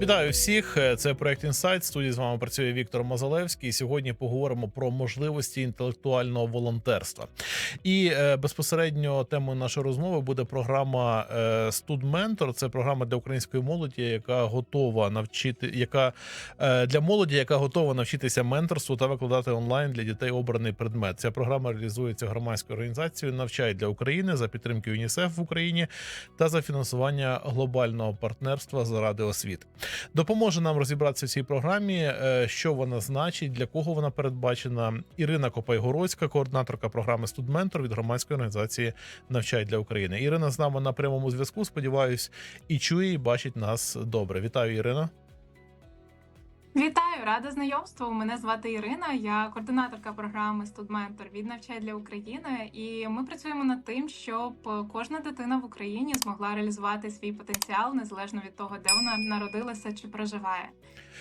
Вітаю всіх. Це проект Інсайт. Студії з вами працює Віктор Мазалевський. І Сьогодні поговоримо про можливості інтелектуального волонтерства. І е, безпосередньо темою нашої розмови буде програма е, Студментор. Це програма для української молоді, яка готова навчити, яка е, для молоді, яка готова навчитися менторству та викладати онлайн для дітей обраний предмет. Ця програма реалізується громадською організацією «Навчай для України за підтримки ЮНІСЕФ в Україні та за фінансування глобального партнерства заради освіти. Допоможе нам розібратися в цій програмі, е, що вона значить, для кого вона передбачена. Ірина Копайгородська, координаторка програми Студментор від громадської організації Навчай для України. Ірина з нами на прямому зв'язку. Сподіваюсь, і чує, і бачить нас добре. Вітаю, Ірина. Вітаю, рада знайомству. Мене звати Ірина. Я координаторка програми Студментор від «Навчай для України. І ми працюємо над тим, щоб кожна дитина в Україні змогла реалізувати свій потенціал незалежно від того, де вона народилася чи проживає.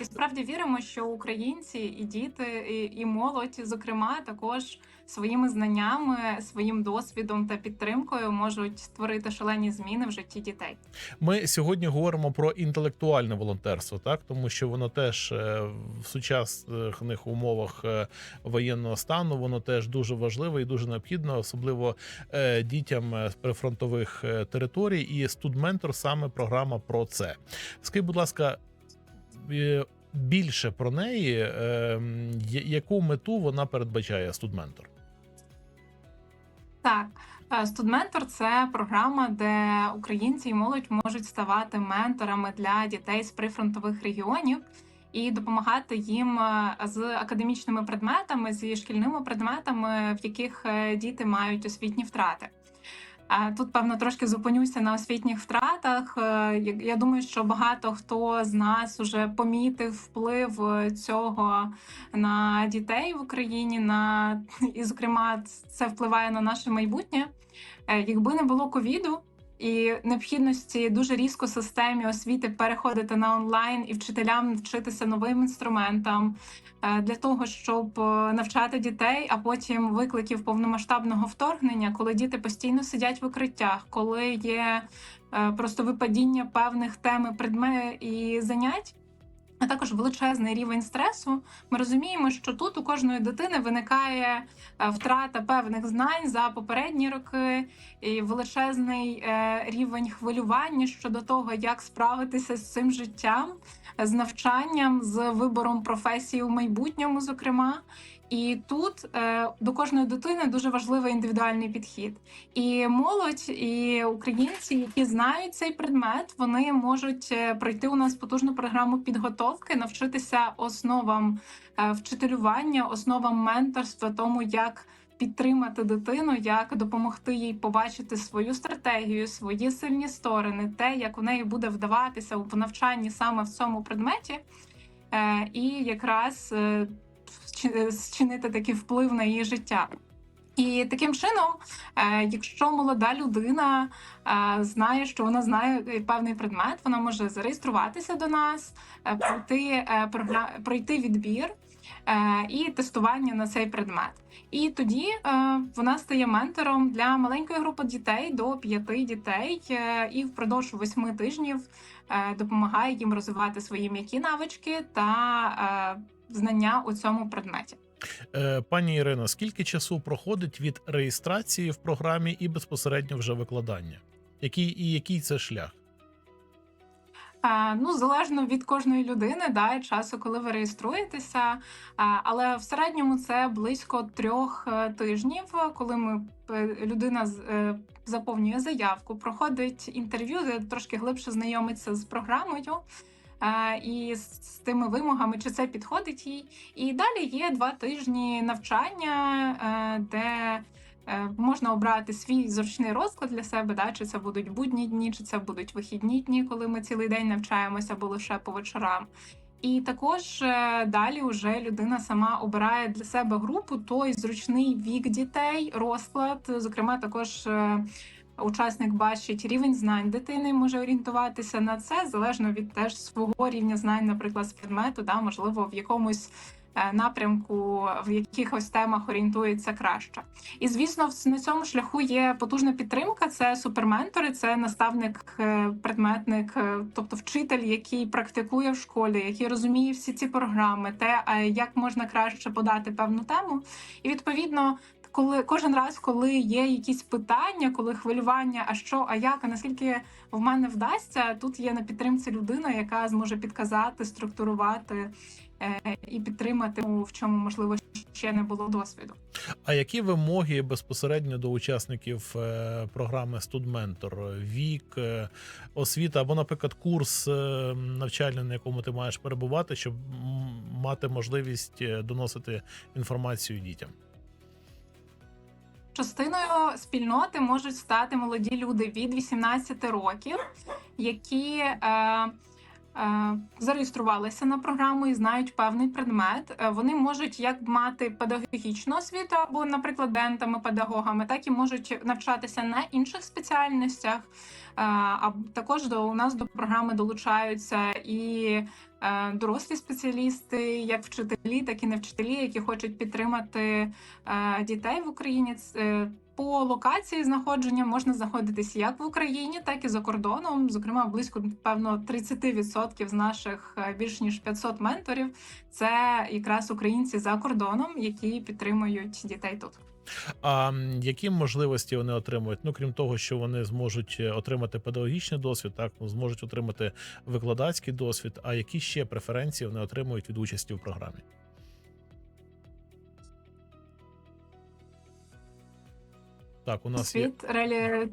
І справді віримо, що українці і діти, і, і молодь, зокрема, також своїми знаннями, своїм досвідом та підтримкою можуть створити шалені зміни в житті дітей. Ми сьогодні говоримо про інтелектуальне волонтерство, так тому що воно теж е, в сучасних умовах е, воєнного стану воно теж дуже важливе і дуже необхідно, особливо е, дітям з прифронтових територій. І студментор саме програма про це. Скажіть, будь ласка. Більше про неї, яку мету вона передбачає студментор? Так, е, студментор це програма, де українці і молодь можуть ставати менторами для дітей з прифронтових регіонів і допомагати їм е, з академічними предметами, зі шкільними предметами, в яких е, діти мають освітні втрати. Тут, певно, трошки зупинюся на освітніх втратах. Е, Я думаю, що багато хто з нас уже помітив вплив е, цього на дітей в Україні. На і, зокрема, це впливає на наше майбутнє. Е, Якби не було ковіду і необхідності дуже різко системі освіти переходити на онлайн і вчителям вчитися новим інструментам е, для того, щоб е, навчати дітей, а потім викликів повномасштабного вторгнення, коли діти постійно сидять в укриттях, коли є е, просто випадіння певних тем і предметів і занять. А також величезний рівень стресу. Ми розуміємо, що тут у кожної дитини виникає е, втрата певних знань за попередні роки, і величезний е, рівень хвилювання щодо того, як справитися з цим життям, з навчанням, з вибором професії у майбутньому, зокрема. І тут е, до кожної дитини дуже важливий індивідуальний підхід. І молодь, і українці, які знають цей предмет, вони можуть е, пройти у нас потужну програму підготовки, навчитися основам е, вчителювання, основам менторства, тому як підтримати дитину, як допомогти їй побачити свою стратегію, свої сильні сторони, те, як у неї буде вдаватися в навчанні саме в цьому предметі, і якраз е, зчинити такий вплив на її життя. І таким чином, е, якщо молода людина е, знає, що вона знає певний предмет, вона може зареєструватися до нас, пройти, пройти відбір і тестування на цей предмет. І тоді вона стає ментором для маленької групи дітей до п'яти дітей, і впродовж восьми тижнів допомагає їм розвивати свої м'які навички та знання у цьому предметі. Е, Пані Ірино, скільки часу проходить від реєстрації в програмі і безпосередньо вже викладання? Який і який це шлях? Ну, залежно від кожної людини, да, і часу, коли ви реєструєтеся. Але в середньому це близько трьох е, тижнів, коли ми е, людина е, заповнює заявку, проходить інтерв'ю, трошки глибше знайомиться з програмою. І з тими вимогами, чи це підходить їй. І далі є два тижні навчання, е, де е, можна обрати свій зручний розклад для себе, да, чи це будуть будні дні, чи це будуть вихідні дні, коли ми цілий день навчаємося або лише по вечорам. І також е, далі вже людина сама обирає для себе групу, той зручний вік дітей, розклад. Зокрема, також учасник бачить рівень знань дитини, може орієнтуватися на це залежно від теж свого рівня знань, наприклад, з предмету, да, можливо, в якомусь е, напрямку, в якихось темах орієнтується краще. І звісно, на цьому шляху є потужна підтримка. Це суперментори, це наставник, е, предметник, е, тобто вчитель, який практикує в школі, який розуміє всі ці програми, те, як можна краще подати певну тему. І відповідно, коли кожен раз, коли є якісь питання, коли хвилювання, а що, а як, а наскільки в мене вдасться, тут є на підтримці людина, яка зможе підказати, структурувати е, і підтримати, в чому можливо ще не було досвіду. А які вимоги безпосередньо до учасників е, програми StudMentor? Вік, е, освіта або, наприклад, курс е, навчальний, на якому ти маєш перебувати, щоб мати можливість доносити інформацію дітям? Частиною спільноти можуть стати молоді люди від 18 років, які е, зареєструвалися на програму і знають певний предмет. Е, Вони можуть як мати педагогічну освіту або, наприклад, дентами, педагогами, так і можуть навчатися на інших спеціальностях. Е, А також до у нас до програми долучаються і е, дорослі спеціалісти, як вчителі, так і не вчителі, які хочуть підтримати е, дітей в Україні. По локації знаходження можна знаходитися як в Україні, так і за кордоном. Зокрема, близько певно 30% з наших е, більш ніж 500 менторів це якраз українці за кордоном, які підтримують дітей тут. А які можливості вони отримують? Ну крім того, що вони зможуть е, отримати педагогічний досвід, так ну, зможуть отримати викладацький досвід. А які ще преференції вони отримують від участі в програмі? Так, у нас є Досвід реалі...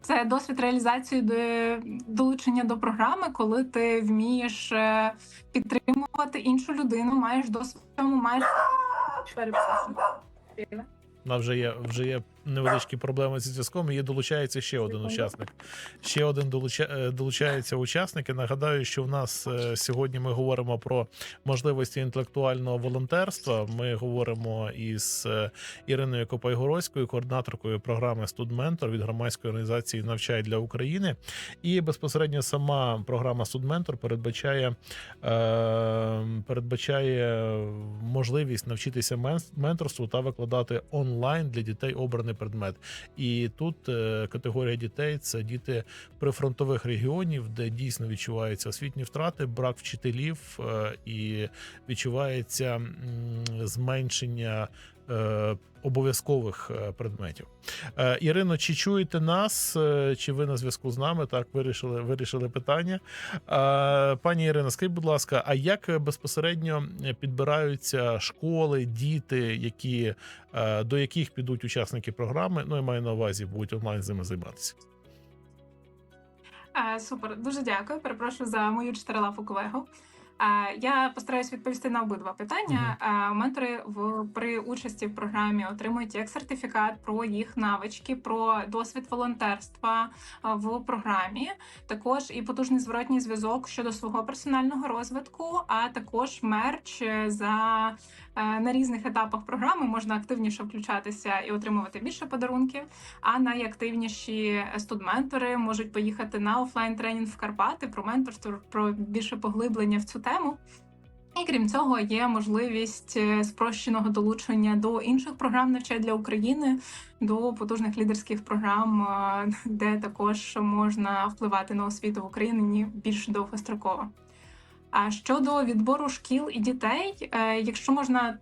Це досвід реалізації до долучення до програми, коли ти вмієш е, підтримувати іншу людину, маєш досвід, маєш. У вже є вже є невеличкі проблеми зі зв'язком. І долучається ще один учасник. Ще один долуча, е, долучається учасник. І нагадаю, що в нас е, сьогодні ми говоримо про можливості інтелектуального волонтерства. Ми говоримо із е, Іриною Копайгородською, координаторкою програми «Студментор» від громадської організації Навчай для України. І безпосередньо сама програма «Студментор» передбачає, е, передбачає можливість навчитися мен- менторству та викладати онлайн для дітей обраний предмет. І тут е, категорія дітей це діти прифронтових регіонів, де дійсно відчуваються освітні втрати, брак вчителів е, і відчувається зменшення. Е, Обов'язкових е, предметів. Е, Ірино, чи чуєте нас? Чи ви на зв'язку з нами? Так, вирішили, вирішили питання. Пані Ірино, скажіть, будь ласка, а як безпосередньо підбираються школи, діти, які, до яких підуть учасники програми? Ну, я маю на увазі, будуть онлайн з ними займатися. Супер, дуже дякую. Перепрошую за мою чотирилапу колегу. Я постараюсь відповісти на обидва питання. Е, Ментори в при участі в програмі отримують як сертифікат про їх навички, про досвід волонтерства в програмі, також і потужний зворотній зв'язок щодо свого персонального розвитку, а також мерч е, за е, на різних етапах програми можна активніше включатися і отримувати більше подарунків. А найактивніші студментори можуть поїхати на офлайн тренінг в Карпати про менторство, про більше поглиблення в цю тему. І крім цього, є можливість е, спрощеного долучення до інших програм навчання для України, до потужних лідерських програм, е, де також можна впливати на освіту в Україні більш довгостроково. А щодо відбору шкіл і дітей, е, якщо можна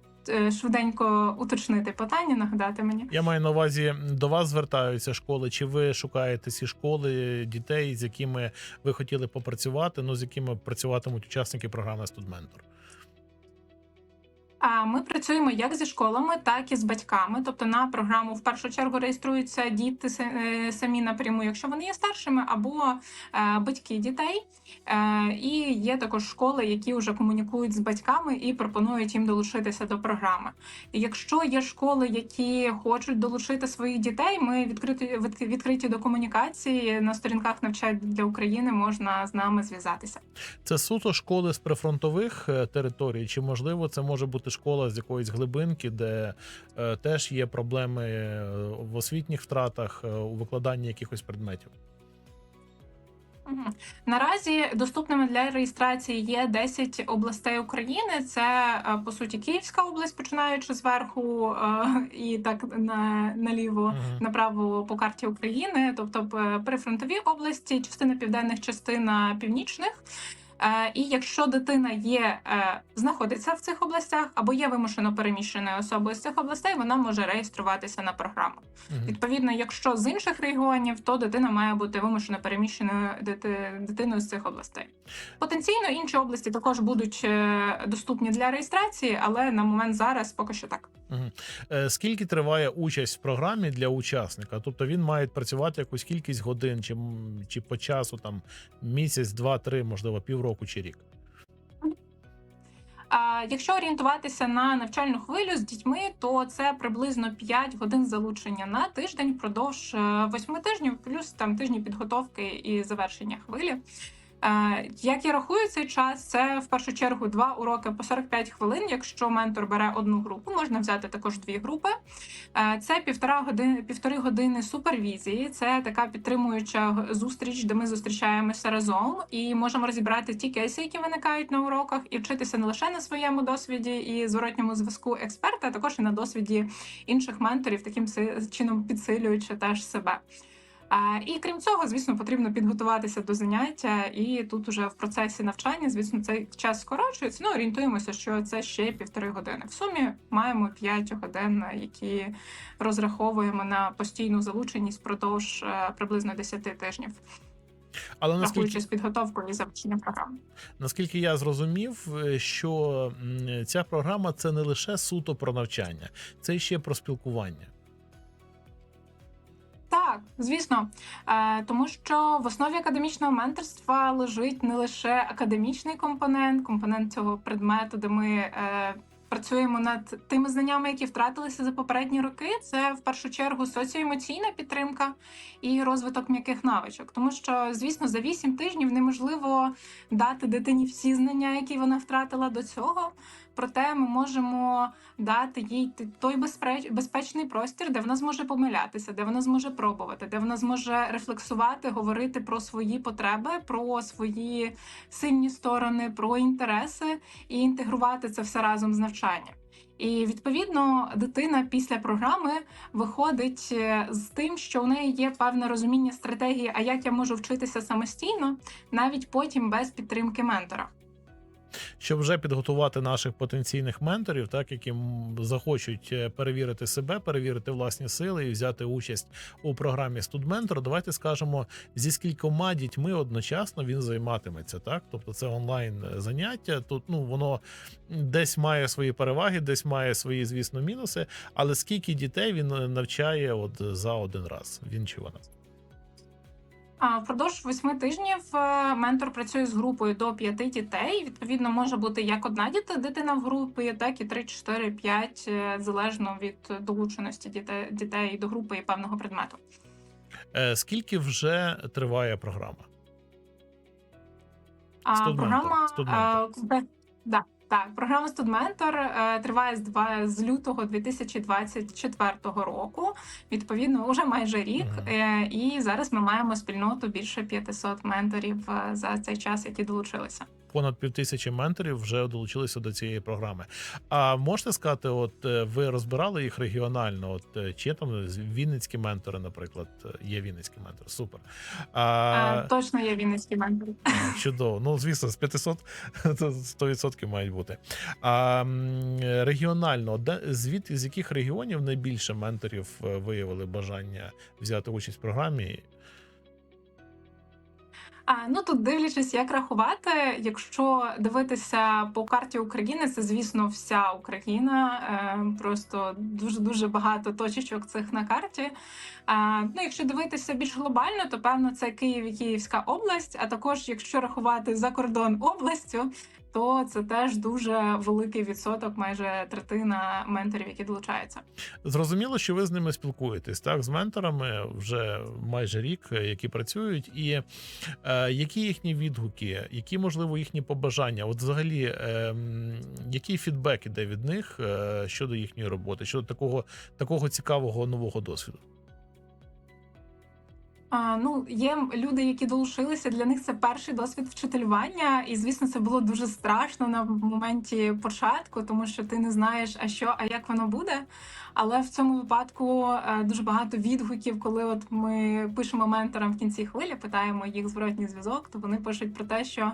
швиденько уточнити питання, нагадати мені. Я маю на увазі, до вас звертаються школи, чи ви шукаєте ці школи дітей, з якими ви хотіли попрацювати, ну з якими працюватимуть учасники програми «Студментор»? Ми працюємо як зі школами, так і з батьками. Тобто на програму в першу чергу реєструються діти е, самі напряму, якщо вони є старшими, або е, батьки дітей. Е, і є також школи, які вже комунікують з батьками і пропонують їм долучитися до програми. Якщо є школи, які хочуть долучити своїх дітей, ми відкриті відкриті до комунікації на сторінках навчання для України можна з нами зв'язатися. Це суто школи з прифронтових територій, чи можливо це може бути школа з якоїсь глибинки, де е, теж є проблеми е, в освітніх втратах, е, у викладанні якихось предметів? Наразі доступними для реєстрації є 10 областей України. Це е, по суті Київська область, починаючи зверху і так на наліво, направо по карті України, тобто прифронтові області, частина південних, частина північних. Е, І якщо дитина є е, знаходиться в цих областях або є вимушено переміщеною особою з цих областей, вона може реєструватися на програму. Мгм. Відповідно, якщо з інших регіонів, то дитина має бути вимушено переміщеною дитиною з цих областей. Потенційно інші області також будуть е, доступні для реєстрації, але на момент зараз поки що так. Е, Скільки триває участь в програмі для учасника? Тобто він має працювати якусь кількість годин, чи, чи по часу там місяць, два, три, можливо, півроку чи рік. Якщо орієнтуватися на навчальну хвилю з дітьми, то це приблизно 5 годин залучення на тиждень впродовж 8 тижнів, плюс там тижні підготовки і завершення хвилі. Е, Як я рахую цей час, це в першу чергу два уроки по 45 хвилин. Якщо ментор бере одну групу, можна взяти також дві групи. Е, Це півтора години, півтори години супервізії. Це така підтримуюча зустріч, де ми зустрічаємося разом і можемо розібрати ті кейси, які виникають на уроках, і вчитися не лише на своєму досвіді і зворотньому зв'язку експерта, а також і на досвіді інших менторів, таким чином підсилюючи теж себе. І крім цього, звісно, потрібно підготуватися до заняття, і тут уже в процесі навчання, звісно, цей час скорочується. Ну, орієнтуємося, що це ще півтори години. В сумі маємо 5 годин, які розраховуємо на постійну залученість впродовж е, приблизно 10 тижнів, Але наскільки, з підготовкою і завершенням програми. наскільки я зрозумів, е, що ця програма це не лише суто про навчання, це ще про спілкування. Так, звісно, е, тому що в основі академічного менторства лежить не лише академічний компонент, компонент цього предмету, де ми е, працюємо над тими знаннями, які втратилися за попередні роки. Це в першу чергу соціоемоційна підтримка і розвиток м'яких навичок. Тому що, звісно, за 8 тижнів неможливо дати дитині всі знання, які вона втратила до цього. Проте ми можемо дати їй той безпечний простір, де вона зможе помилятися, де вона зможе пробувати, де вона зможе рефлексувати, говорити про свої потреби, про свої сильні сторони, про інтереси і інтегрувати це все разом з навчанням. І відповідно дитина після програми виходить е, з тим, що у неї є певне розуміння стратегії, а як я можу вчитися самостійно, навіть потім без підтримки ментора. Щоб вже підготувати наших потенційних менторів, так які захочуть е, перевірити себе, перевірити власні сили і взяти участь у програмі Студментор. Давайте скажемо зі скількома дітьми одночасно він займатиметься. Так, тобто це онлайн е, заняття. Тут ну воно десь має свої переваги, десь має свої, звісно, мінуси. Але скільки дітей він е, навчає от за один раз? Він чи вона? А впродовж восьми тижнів е, ментор працює з групою до п'яти дітей. Відповідно, може бути як одна діти- дитина в групі, так і три, чотири, п'ять, е, залежно від долученості дітей, дітей до групи і певного предмету. Е, Скільки вже триває програма? А програма студментор. е, де- да, так, програма Студментор е, триває з два з лютого 2024 року. Відповідно, вже майже рік. Е, і зараз ми маємо спільноту більше 500 менторів е, за цей час, які долучилися. Понад півтисячі менторів вже долучилися до цієї програми. А можете сказати, от е, ви розбирали їх регіонально? От е, чи там вінницькі ментори, наприклад, е, є вінницький ментор, супер. А, Е, точно є вінницькі ментори. чудово. Ну, звісно, з 500 то 100% мають бути. А регіонально, де звідки з яких регіонів найбільше менторів виявили бажання взяти участь в програмі? А ну тут дивлячись, як рахувати, якщо дивитися по карті України, це звісно вся Україна. Е, просто дуже дуже багато точечок цих на карті. Ну, якщо дивитися більш глобально, то певно це Київ і Київська область. А також, якщо рахувати за кордон областю, то це теж дуже великий відсоток, майже третина менторів, які долучаються. Зрозуміло, що ви з ними спілкуєтесь так з менторами вже майже рік, е, які працюють, і е, які їхні відгуки, які можливо їхні побажання? От, взагалі, е, який фідбек іде від них е, щодо їхньої роботи, щодо такого, такого цікавого нового досвіду? А, ну, є люди, які долучилися. Для них це перший досвід вчителювання, і звісно, це було дуже страшно на моменті початку, тому що ти не знаєш, а що, а як воно буде. Але в цьому випадку е, дуже багато відгуків, коли от ми пишемо менторам в кінці хвилі, питаємо їх зворотній зв'язок, то вони пишуть про те, що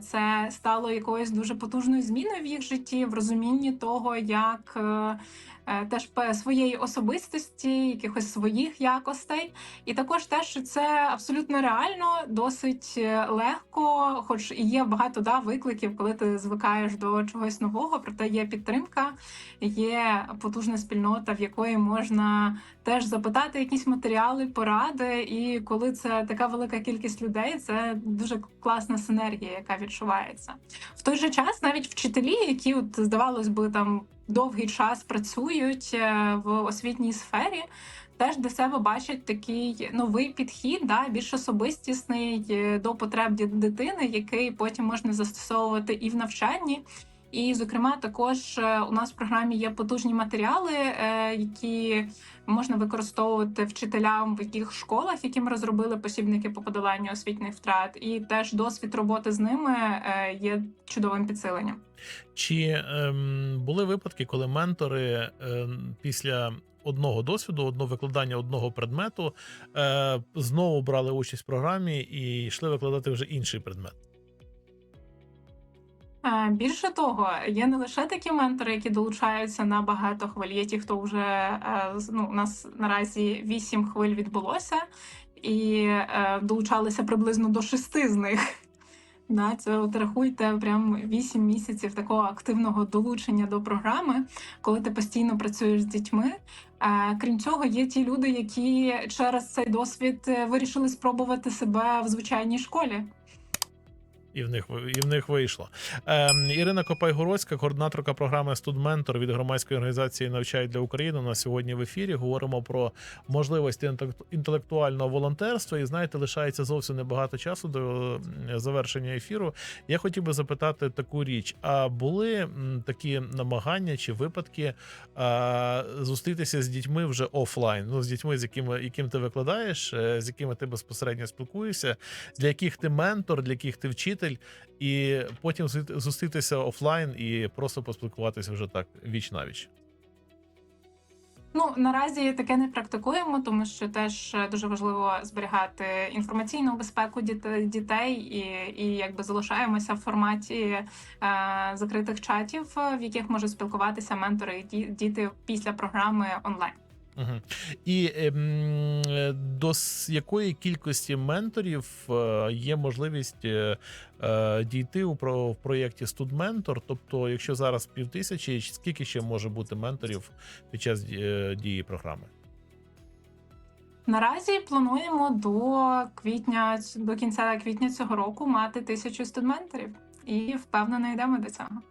це стало якоюсь дуже потужною зміною в їх житті, в розумінні того, як. е, е, Теж своєї особистості, якихось своїх якостей, і також те, що це абсолютно реально, досить е, легко, хоч і є багато да, викликів, коли ти звикаєш до чогось нового, проте є підтримка, є потужна спільнота, в якої можна теж запитати якісь матеріали, поради. І коли це така велика кількість людей, це дуже класна синергія, яка відчувається. В той же час навіть вчителі, які от здавалось би там довгий час працюють е, в освітній сфері теж для себе бачать такий новий підхід, да, більш особистісний е, до потреб дитини, який потім можна застосовувати і в навчанні. І, зокрема, також е, у нас в програмі є потужні матеріали, е, які можна використовувати вчителям в яких школах, які ми розробили посібники по подоланню освітніх втрат, і теж досвід роботи з ними е, є чудовим підсиленням. Чи ем, були випадки, коли ментори ем, після одного досвіду, одного викладання одного предмету е, знову брали участь в програмі і йшли викладати вже інший предмет? Е, Більше того, є не лише такі ментори, які долучаються на багато хвиль. Є ті, хто вже е, ну, у нас наразі вісім хвиль відбулося, і е, долучалися приблизно до шести з них. Да, це от рахуйте прям вісім місяців такого активного долучення до програми, коли ти постійно працюєш з дітьми. Крім цього, є ті люди, які через цей досвід вирішили спробувати себе в звичайній школі. І в них і в них вийшло. Ем, Ірина Копай-Городська, координаторка програми Студментор від громадської організації «Навчай для України. У нас сьогодні в ефірі говоримо про можливості інтелект- інтелектуального волонтерства. І знаєте, лишається зовсім небагато часу до завершення ефіру. Я хотів би запитати таку річ: а були такі намагання чи випадки а, зустрітися з дітьми вже офлайн? Ну з дітьми, з якими яким ти викладаєш, е, з якими ти безпосередньо спілкуєшся, для яких ти ментор, для яких ти вчитель, і потім зустріти- зустрітися офлайн і просто поспілкуватися вже так віч навіч. Ну наразі таке не практикуємо, тому що теж е, дуже важливо зберігати інформаційну безпеку дітей, і, і якби залишаємося в форматі е, закритих чатів, в яких можуть спілкуватися ментори і діти після програми онлайн. Угу. І ем, до якої кількості менторів е, є можливість е, е, дійти у в проєкті Студментор? Тобто, якщо зараз півтисячі, скільки ще може бути менторів під час е, дії програми? Наразі плануємо до квітня до кінця квітня цього року мати тисячу студменторів, і впевнено йдемо до цього.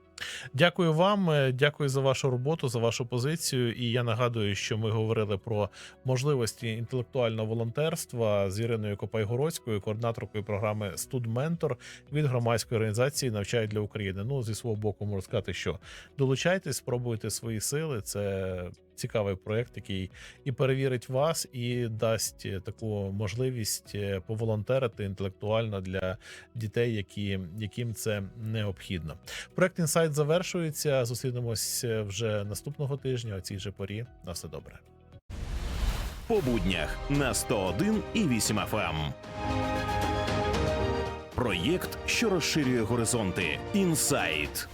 Дякую вам, е, дякую за вашу роботу, за вашу позицію. І я нагадую, що ми говорили про можливості інтелектуального волонтерства з Іриною Копайгородською, координаторкою програми Студментор від громадської організації «Навчай для України. Ну зі свого боку можу сказати, що долучайтесь, спробуйте свої сили. Це цікавий проект, який і перевірить вас, і дасть е, таку можливість е, поволонтерити інтелектуально для дітей, які, яким це необхідно. Проект інсайт завершується. Зустрінемось е, вже наступного тижня. О цій же порі. На все добре. по буднях на 101 і 8 FM. Проєкт, що розширює горизонти. Інсайт.